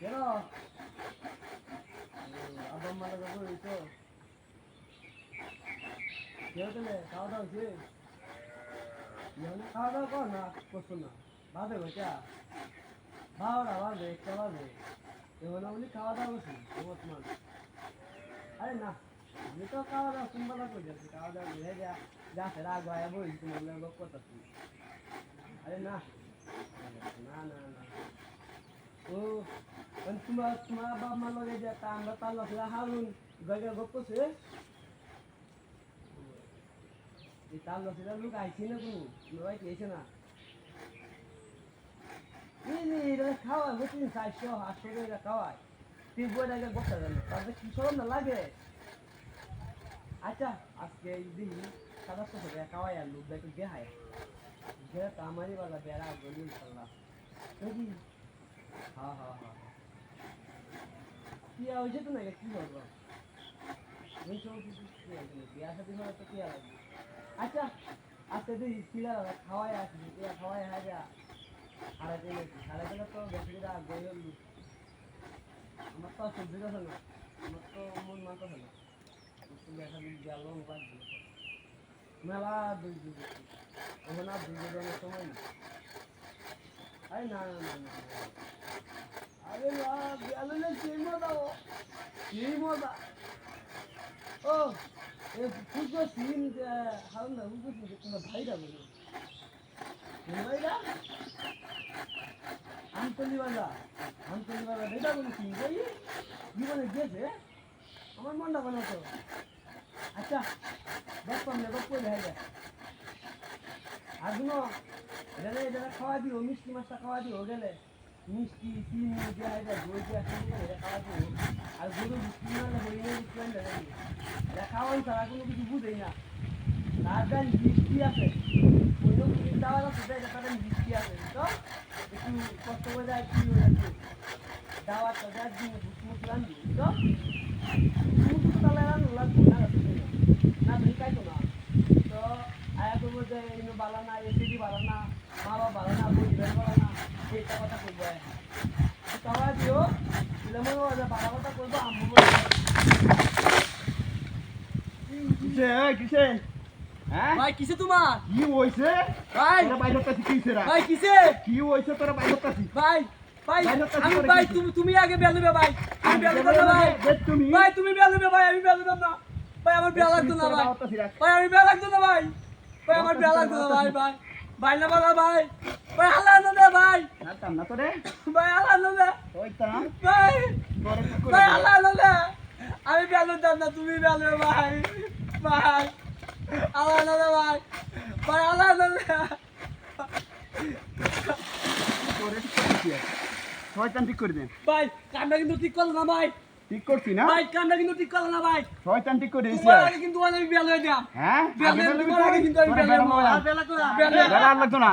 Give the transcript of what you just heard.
কেন? আব্বা আম্মা লাগা বই তো। কেউ তেলে খাওয়া দাওয়া হয়েছে? খাওয়া দাওয়া কর না, করছ না। বাদে বেটা। বারোটা বাজে একটা বাজে। এখানে বলি খাওয়া দাওয়া করছি বর্তমান আরে না, আমি তো খাওয়া দাওয়া সুন্দর করে যাচ্ছি খাওয়া দাওয়া করে যা যা ফেরা আগে বই তোমার লোক করতেছি। আরে না। না না না। মানে তোমার তোমার বাবা মা লগে যে তা আমরা তার লগে হারুন জায়গা গপ করছে এই তার লগে লোক আইছে না কোনো লোক এসে না এই রে এটা খাওয়া হচ্ছে চারশো আটশো টাকা খাওয়ায় তুই বই টাকা গপটা জানো তাদের কি সরম না লাগে আচ্ছা আজকে দিন সাতাশশো টাকা খাওয়াই আর লোক দেখে দেখায় যেটা তো আমারই বাবা বেড়া গলি ইনশাল্লাহ হ্যাঁ হ্যাঁ হ্যাঁ কি হয়েছে তো নাকি কি করব এই সব বিয়া সাথে হলে তো কি লাগবে আচ্ছা আজকে তুই শিলা খাওয়াই আসবি তুই খাওয়াই হাজা সাড়ে তিন সাড়ে তিন তো বেশি করে আগ গেল আমার তো সবজি কথা না আমার তো মন মাছ কথা না দেখা দিন গেল দিল মেলা দুই দুই ওখানে আর দুই সময় না না না গেলে সেই মজা ও সেই মজা? ও ফুটো সিন হাল না সিন তোমার ভাইরা বলো। ভাইরা? আমতলি এটা বলি কি বই জীবনে গেছে আমার মনটা বানাতো আচ্ছা দেখ পামনে গপ করে দেখা যায়। আর শুনো গেলে এটা খাওয়া দিও, মিষ্টি মাছটা খাওয়া দিও, গেলে। মিষ্টি, চিনি দেওয়া যায় দই দেওয়া চিনি এটা খাওয়া দিও। আর গরু বিস্কুট না হলে হরিণে বিস্কুট আনতে যাবি। এটা খাওয়াই ছাড়া কোনো কিছু বুঝেই না। তার গান বৃষ্টি আছে। অন্য কিছু দেওয়ার আছে এটা তাদের বৃষ্টি আছে তো একটু কষ্ট করে যায় কি হয়ে যাচ্ছে দাওয়াতটা দেওয়ার জন্য বুসমুখ রান্ধি তো তো তাহলে রান্না লাগবে না না তুমি খাইতো না তো আয়া করব বালা না এসিডি বালা না মা বাবা বালা না পরিবার বালা না এইটা কথা করব খাওয়া দিও দিলে কথা করব আম্মু কিসে কিসে? ভাই কিসে তোমার? কি হইছে? ভাই। বাইরে কাছে কিসে ভাই কিসে? কি হইছে তোরা বাইরে কাছে ভাই ভাই ভাই, আমি ভাই তুমি তুমি আগে বেলবে ভাই। আমি বেলবে না ভাই। তুমি। ভাই তুমি বেলবে ভাই আমি বেলবে না। ভাই আমার বেলা লাগতো না ভাই। ভাই আমি বেলা লাগতো না ভাই। ভাই আমার বেলা লাগতো না ভাই ভাই। ভাই না বলা ভাই। ভাই আল্লাহ না দে ভাই। কাম না তোরে? ভাই আল্লাহ না দে। ওই ভাই। তোরে কি করে ভাই আল্লাহ না দে। আমি বেলবে না তুমি বেলবে ভাই। ভাই। না দে ভাই। ভাই না দে। ঠিক করছি। শয়তান ঠিক করে দে। ভাই কান্না কিন্তু ঠিক করল না ভাই। ঠিক করছি না? ভাই কান্না কিন্তু ঠিক করল না ভাই। শয়তান ঠিক করে দিয়েছি আগে কিন্তু আমি বেল দিলাম হ্যাঁ? বেল কিন্তু আমি বেল বেল লাগতো না।